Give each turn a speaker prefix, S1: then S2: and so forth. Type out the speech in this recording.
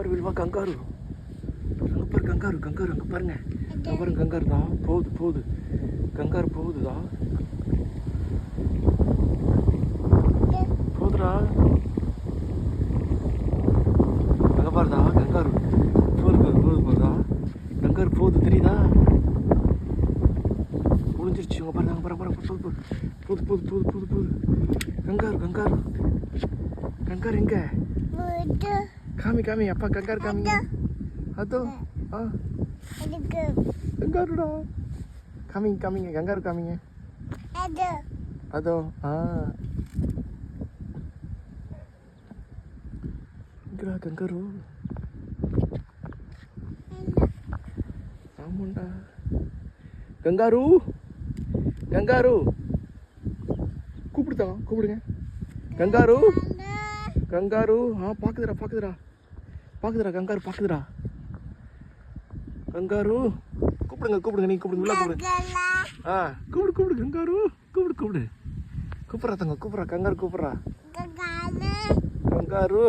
S1: பாரு வில்வா கங்காரு. அங்க பாரு கங்காரு கங்காரு அங்க பாருங்க. அங்க பாருங்க கங்காரு தான். போகுது போகுது. கங்காரு போகுதுதா போகுதுடா. அங்க பாருதா கங்காரு. போகுது போகுது போகுதா கங்காரு போகுது தெரியுதா? முடிஞ்சிருச்சு. அங்க பாருங்க அங்க பாருங்க பாருங்க. போது போது போது போது போது போகுது. Kangaroo kangaroo. கங்காரு எங்க?
S2: Muda.
S1: காமி காமி அப்பா கங்காரு காமிங்க அதோ ஆ. கங்காருடா காமிங்க காமிங்க கங்காரு காமிங்க. அதோ ஆ எங்கடா கங்காரு ஆமாண்டா கங்காரு கங்காரு கூப்பிடுதா கூப்பிடுங்க கங்காரு. கங்காரு ஆ பாக்குதுடா பாக்குதுடா பாக்குதுடா கங்காரு பாக்குதுடா கங்காரு கூப்பிடுங்க கூப்பிடுங்க நீ கூப்பிடுங்க உள்ள கூப்பிடுங்க. ஆ கூப்பிடு கூப்பிடு கங்காரு கூப்பிடு கூப்பிடு கூப்பிட்றா தங்க கூப்பிட்றா கங்காரு கூப்பிட்றா. கங்காரு